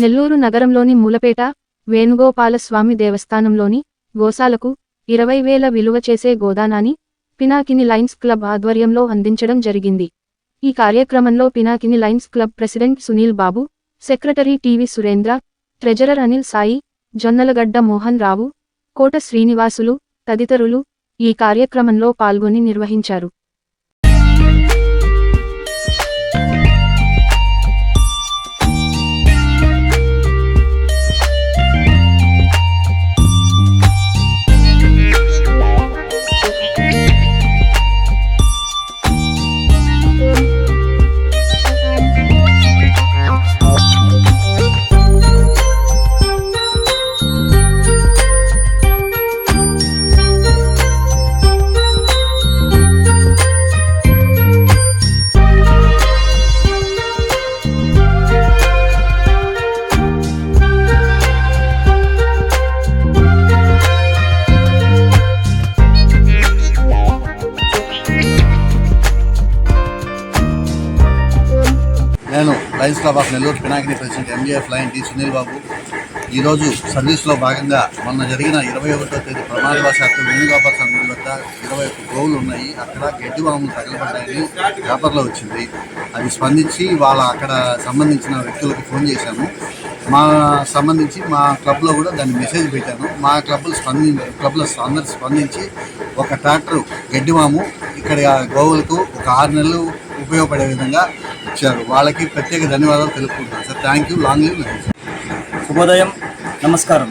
నెల్లూరు నగరంలోని మూలపేట వేణుగోపాలస్వామి దేవస్థానంలోని గోశాలకు ఇరవై వేల విలువ చేసే గోదానాన్ని పినాకిని లైన్స్ క్లబ్ ఆధ్వర్యంలో అందించడం జరిగింది. ఈ కార్యక్రమంలో Pinakini Lions club president Sunil Babu secretary TV Surendra treasurer Anil Sai Jonnalagadda Mohan Rao Kota Srinivasulu తదితరులు ఈ కార్యక్రమంలో పాల్గొని నిర్వహించారు. Lions club of Nellore Pinakini president MGF Lion T Sunil Babu. ఈరోజు సర్వీస్లో భాగంగా మొన్న జరిగిన ఇరవై ఒకటో తేదీ ప్రమాదవశాత్తు వేణుగోపాల స్వామి వద్ద ఇరవై ఒక్క గోవులు ఉన్నాయి. అక్కడ గడ్డి వాములు తగలబడ్డాయని పేపర్లో వచ్చింది. అది స్పందించి వాళ్ళ అక్కడ సంబంధించిన వ్యక్తులకు ఫోన్ చేశాము. మా సంబంధించి మా క్లబ్లో కూడా దాన్ని మెసేజ్ పెట్టాను. మా క్లబ్లు స్పంది క్లబ్లో అందరు స్పందించి ఒక ట్రాక్టర్ గడ్డివాము ఇక్కడ గోవులకు ఒక ఆరు నెలలు ఉపయోగపడే విధంగా ఇచ్చారు. వాళ్ళకి ప్రత్యేక ధన్యవాదాలు తెలుపుకుంటాను sir thank you long live శుభోదయం. నమస్కారం.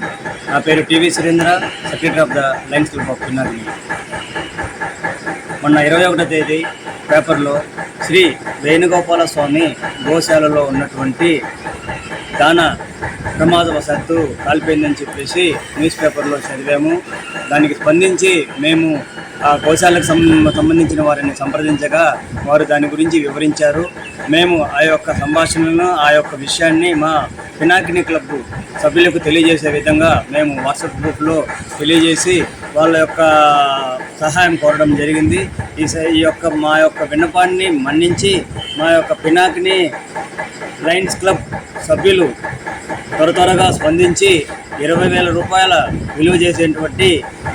నా పేరు TV Surendra secretary of the Lions group of Pinakini మొన్న ఇరవై ఒకటో తేదీ పేపర్లో శ్రీ వేణుగోపాల స్వామి గోశాలలో ఉన్నటువంటి దాన ప్రమాదవశాత్తు కాల్పోయిందని చెప్పేసి న్యూస్ పేపర్లో చదివాము. దానికి స్పందించి మేము ఆ గోశాలకు సం- సంబంధించిన వారిని సంప్రదించగా వారు దాని గురించి వివరించారు. మేము ఆ యొక్క సంభాషణలను ఆ యొక్క విషయాన్ని మా పినాకిని క్లబ్ సభ్యులకు తెలియజేసే విధంగా మేము వాట్సాప్ గ్రూప్లో తెలియజేసి వాళ్ళ యొక్క సహాయం కోరడం జరిగింది. ఈ ఈ యొక్క మా యొక్క విన్నపాన్ని మన్నించి మా యొక్క పినాకిని లయన్స్ క్లబ్ సభ్యులు త్వర త్వరగా స్పందించి ఇరవై వేల రూపాయల విలువ చేసేటువంటి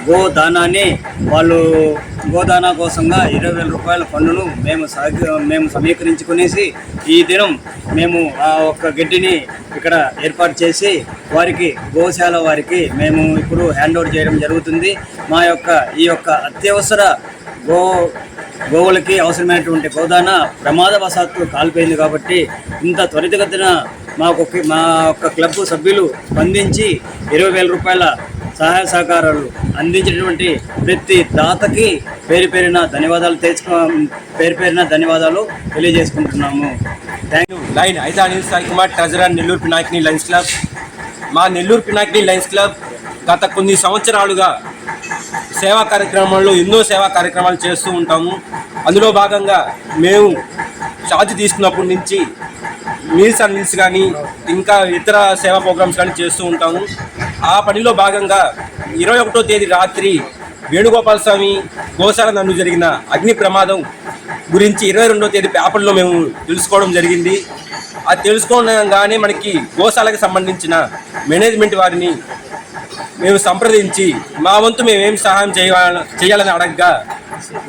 గోదానాన్ని వాళ్ళు గోదానా కోసంగా ఇరవై వేల రూపాయల పన్నును మేము మేము సమీకరించుకునేసి ఈ దినం మేము ఆ ఒక్క గడ్డిని ఇక్కడ ఏర్పాటు చేసి వారికి గోశాల వారికి మేము ఇప్పుడు హ్యాండ్ ఓవర్ చేయడం జరుగుతుంది. మా యొక్క ఈ యొక్క అత్యవసర గో గోవులకి అవసరమైనటువంటి గోదాన ప్రమాదవశాత్తు కాలిపోయింది కాబట్టి ఇంత త్వరితగతిన మాకు మా యొక్క క్లబ్ సభ్యులు స్పందించి ఇరవై వేల రూపాయల సహాయ సహకారాలు అందించినటువంటి ప్రతి దాతకి పేరు పేరిన ధన్యవాదాలు తెలుసుకో పేరు పేరిన ధన్యవాదాలు తెలియజేసుకుంటున్నాము. థ్యాంక్ యూ లైన్ అయితే news Sai Kumar treasurer Nellore Pinakini Lions club. మా నెల్లూరు పినాకిని లయన్స్ క్లబ్ గత కొన్ని సంవత్సరాలుగా సేవా కార్యక్రమాల్లో ఎన్నో సేవా కార్యక్రమాలు చేస్తూ ఉంటాము. అందులో భాగంగా మేము ఛార్జ్ తీసుకున్నప్పటి నుంచి మీల్స్ అండ్ మీల్స్ కానీ ఇంకా ఇతర సేవా ప్రోగ్రామ్స్ కానీ చేస్తూ ఉంటాము. ఆ పనిలో భాగంగా ఇరవై ఒకటో తేదీ రాత్రి వేణుగోపాల స్వామి గోశాల నందు జరిగిన అగ్ని ప్రమాదం గురించి ఇరవై రెండో తేదీ పేపర్లో మేము తెలుసుకోవడం జరిగింది. అది తెలుసుకోగానే మనకి గోశాలకు సంబంధించిన మేనేజ్మెంట్ వారిని మేము సంప్రదించి మా వంతు మేము ఏం సహాయం చేయాల చేయాలని అడగగా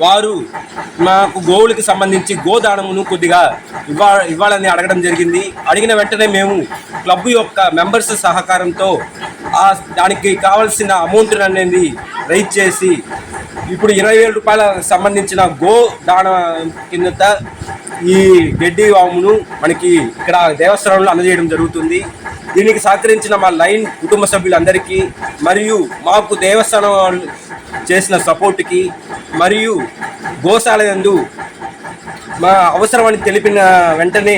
వారు మాకు గోవులకి సంబంధించి గోదానమును కొద్దిగా ఇవ్వ ఇవ్వాలని అడగడం జరిగింది. అడిగిన వెంటనే మేము క్లబ్ యొక్క మెంబర్స్ సహకారంతో ఆ దానికి కావాల్సిన అమౌంట్ అనేది రైజ్ చేసి ఇప్పుడు ఇరవై వేల రూపాయల సంబంధించిన గో దాన కింద ఈ గడ్డి వామును మనకి ఇక్కడ దేవస్థానంలో అందజేయడం జరుగుతుంది. దీనికి సహకరించిన మా లైన్ కుటుంబ సభ్యులందరికీ మరియు మాకు దేవస్థానం చేసిన సపోర్ట్కి మరియు గోశాలయందు మా అవసరమని తెలిపిన వెంటనే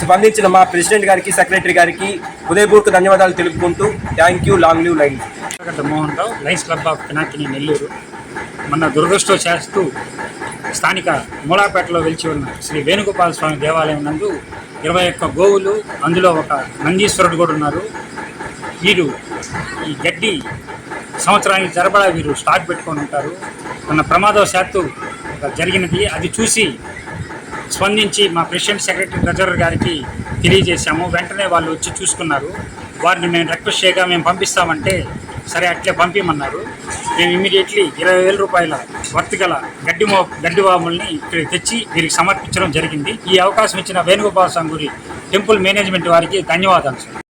స్పందించిన మా ప్రెసిడెంట్ గారికి సెక్రటరీ గారికి హృదయపూర్వక ధన్యవాదాలు తెలుపుకుంటూ thank you long live Lion Mohan Rao Lions club of Pinakini Nellore. మన దురదృష్టం చేస్తూ స్థానిక మూలాపేటలో వెలిచి ఉన్న శ్రీ వేణుగోపాల స్వామి దేవాలయం నందు ఇరవై ఒక్క గోవులు అందులో ఒక నందీశ్వరుడు కూడా ఉన్నారు. వీరు ఈ గడ్డి సంవత్సరానికి జరబడా వీరు స్టాక్ పెట్టుకొని ఉంటారు. మన ప్రమాదవశాత్తు జరిగినది. అది చూసి స్పందించి మా ప్రెసిడెంట్ సెక్రటరీ ట్రెజరర్ గారికి తెలియజేశాము. వెంటనే వాళ్ళు వచ్చి చూసుకున్నారు. వారిని మేము రిక్వెస్ట్ చేయగా మేము పంపిస్తామంటే సరే అట్లే పంపించమన్నారు మేము ఇమీడియట్లీ ఇరవై వేల రూపాయల వర్త్ గల గడ్డి మో గడ్డి వాముల్ని ఇక్కడ తెచ్చి వీరికి సమర్పించడం జరిగింది. ఈ అవకాశం ఇచ్చిన వేణుగోపాల స్వామి గుడి టెంపుల్ మేనేజ్మెంట్ వారికి ధన్యవాదాలు